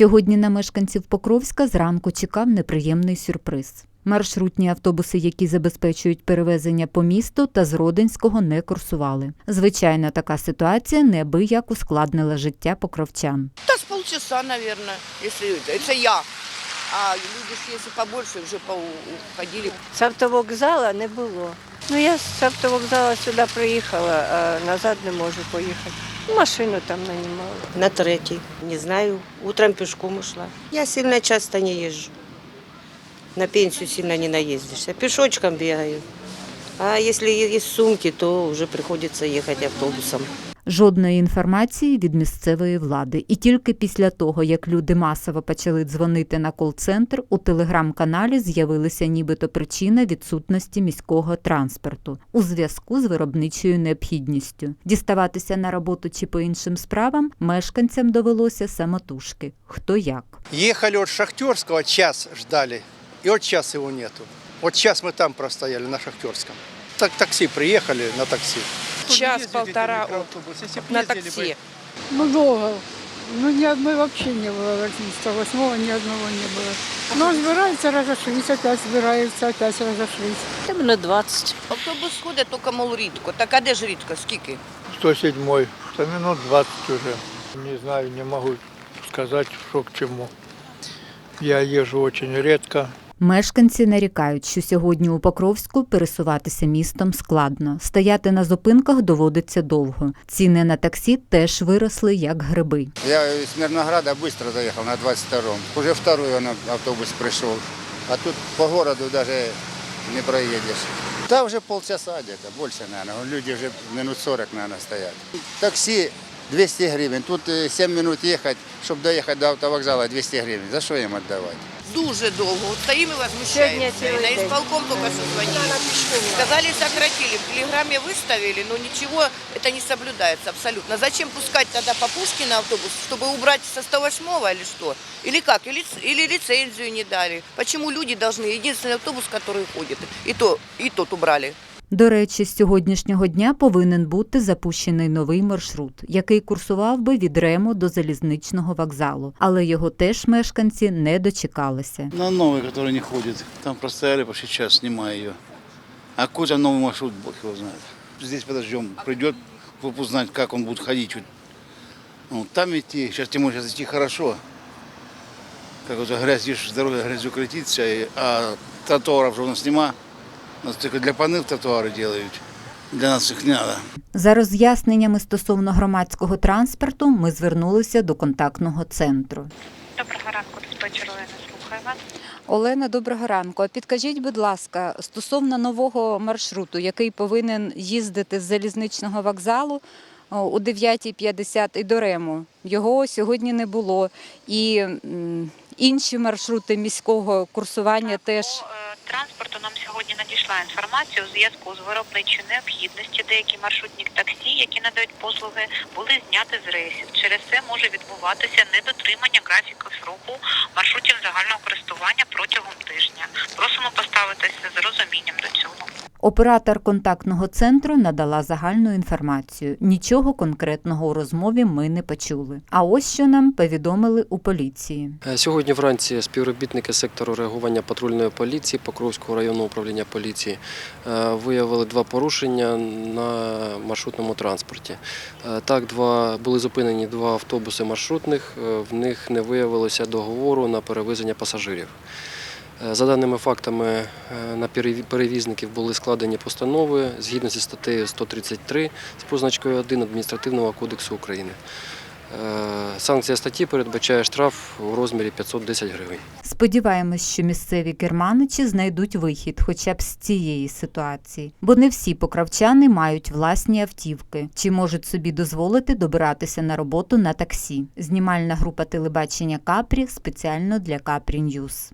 Сьогодні на мешканців Покровська зранку чекав неприємний сюрприз. Маршрутні автобуси, які забезпечують перевезення по місту та з Родинського, не курсували. Звичайно, така ситуація неабияк ускладнила життя покровчан. Да с полчаса, наверное, если это, это я. А люди, ж, если побольше, уже уходили. З автовокзала не було. Ну я з автовокзала сюди приїхала, а назад не можу поїхати. Машину там нанимала. На третій. Не знаю. Утром пішком йшла. Я сильно часто не їжджу. На пенсію сильно не наїздишся. Пішочком бігаю. А якщо є сумки, то вже приходиться їхати автобусом. Жодної інформації від місцевої влади. І тільки після того, як люди масово почали дзвонити на кол-центр, у телеграм-каналі з'явилася нібито причина відсутності міського транспорту у зв'язку з виробничою необхідністю. Діставатися на роботу чи по іншим справам мешканцям довелося самотужки. Хто як. Ехали от Шахтерского, час ждали, и вот час его нету. Вот час мы там простояли, на Шахтерском. Так такси приехали на такси. Час-полтора на такси. Ну, долго. Ну, ни одной вообще не было, 108 ни одного не было. Но збираються, разошлись, опять збираються, опять разошлись. Та минут 20. Автобус ходить тільки мол рідко. Так а де ж рідко? Скільки? 107 то минут 20 уже. Не знаю, не могу сказать, что к чему. Я езжу очень редко. Мешканці нарікають, що сьогодні у Покровську пересуватися містом складно. Стояти на зупинках доводиться довго. Ціни на таксі теж виросли як гриби. Я из Мирнограда быстро доехал на 22-м. Уже второй он автобус пришел. А тут по городу даже не проедешь. Да уже полчаса где-то, больше, наверное. Люди уже минут 40, наверное, стоят. Такси 200 гривен. Тут э, 7 минут ехать, чтобы доехать до автовокзала 200 гривен. За что им отдавать? Дуже довго. От стоїмо і Сьогодні возмущаємося. цілий І на день. ісполком тільки що звонили. Сказали, сократили. В телеграмме выставили, но ничего это не соблюдается абсолютно. Зачем пускать тогда по Пушкина автобус, чтобы убрать со 108 или что? Или как? Или, или лицензию не дали? Почему люди должны? Единственный автобус, который ходит, и то, и тот убрали. До речі, з сьогоднішнього дня повинен бути запущений новий маршрут, який курсував би від Рему до залізничного вокзалу, але його теж мешканці не дочекалися. На новый, который не ходит. Там простояли почти час, снимая ее. А какой там новый маршрут, бог его знает. Здесь подождем, придет, чтобы узнать, как он будет ходить. Ну, там идти, сейчас тем более сейчас идти хорошо. Как уже грязь, видишь, дорога грязью крутится, и- а тротуаров же у нас нема. У нас только для панов тротуары делают. Для нас их не надо. За роз'ясненнями стосовно громадського транспорту ми звернулися до контактного центру. Доброго ранку, диспетчер Олена, слухаю вас. Олена, доброго ранку. Підкажіть, будь ласка, стосовно нового маршруту, який повинен їздити з залізничного вокзалу о, о 9.50 і до Рему. Його сьогодні не було. І м, інші маршрути міського курсування теж. По е, транспорту нам сьогодні надійшла інформація у зв'язку з виробничою необхідності. Деякі маршрутні таксі, які надають послуги, були зняті з рейсів. Через це може відбуватися недотримання графіків сроку маршрутів загального користування протягом тижня. Просимо поставитися з розумінням до цього. Оператор контактного центру надала загальну інформацію. Нічого конкретного у розмові ми не почули. А ось що нам повідомили у поліції. Е, Сьогодні вранці співробітники сектору реагування патрульної поліції Покровського районного управління поліції е, виявили два порушення на маршрутному транспорті. Е, Так, два були зупинені два автобуси маршрутних. В них не виявилося договору на перевезення пасажирів. Е, За даними фактами, е, на перевізників були складені постанови згідно зі статтею 133 з позначкою 1 Адміністративного кодексу України. Е, Санкція статті передбачає штраф у розмірі 510 гривень. Сподіваємось, що місцеві керманичі знайдуть вихід хоча б з цієї ситуації, бо не всі покравчани мають власні автівки чи можуть собі дозволити добиратися на роботу на таксі. Знімальна група телебачення Капрі спеціально для Капрі Ньюз.